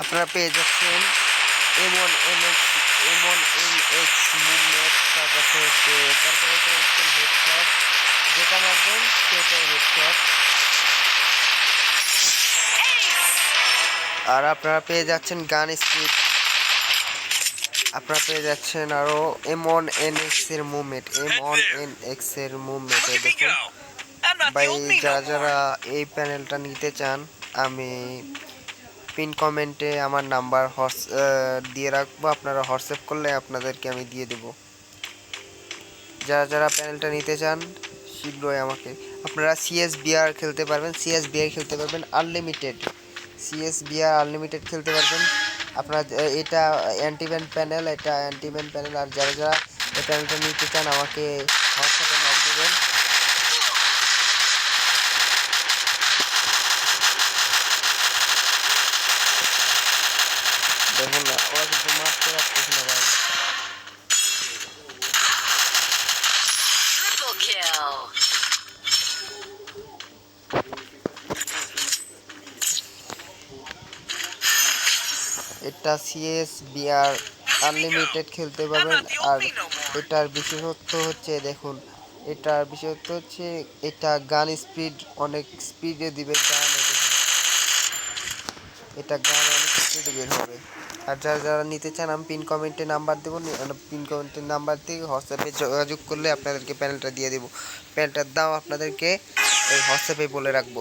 আপনারা পেয়ে যাচ্ছেন M one M X M one M X movement তারপর হচ্ছে তারপরে হচ্ছে হেডশট যেটা মারবেন সেটাই হেডশট আর আপনারা পেয়ে যাচ্ছেন গান স্পিড আপনারা পেয়ে যাচ্ছেন আরও এম ওয়ান এন এক্সের মুভমেন্ট এম ওয়ান এন এক্সের মুভমেন্ট দেখুন। ভাই যারা যারা এই প্যানেলটা নিতে চান আমি পিন কমেন্টে আমার নাম্বার হর্স দিয়ে রাখব। আপনারা হোয়াটসঅ্যাপ করলে আপনাদেরকে আমি দিয়ে দেব। যারা যারা প্যানেলটা নিতে চান, শীঘ্রই আমাকে, আপনারা সিএস বিআর খেলতে পারবেন। সিএস বিআর খেলতে পারবেন আনলিমিটেড সিএস বিআর আনলিমিটেড খেলতে পারবেন। আপনার, এটা অ্যান্টিভেন প্যানেল এটা অ্যান্টিভেন প্যানেল আর যারা যারা এই প্যানেলটা নিতে চান, আমাকে হোয়াটসঅ্যাপে নক দেবেন। দেখুন না ওরা কিন্তু মারতে পারতেছে না ভাই এটা সিএস বিআর আনলিমিটেড খেলতে পারবেন। আর এটার বিশেষত্ব হচ্ছে দেখুন এটার বিশেষত্ব হচ্ছে এটা গান স্পিড অনেক স্পিডে দিবে গান এটা গান অনেক স্পিডে বের হবে। আর যারা যারা নিতে চান, আমি পিন কমেন্টে নাম্বার দেবো। পিন কমেন্টের নাম্বার দিয়ে হোয়াটসঅ্যাপে যোগাযোগ করলে আপনাদেরকে প্যানেলটা দিয়ে দেবো। প্যানেলটার দাম আপনাদেরকে হোয়াটসঅ্যাপে বলে রাখব।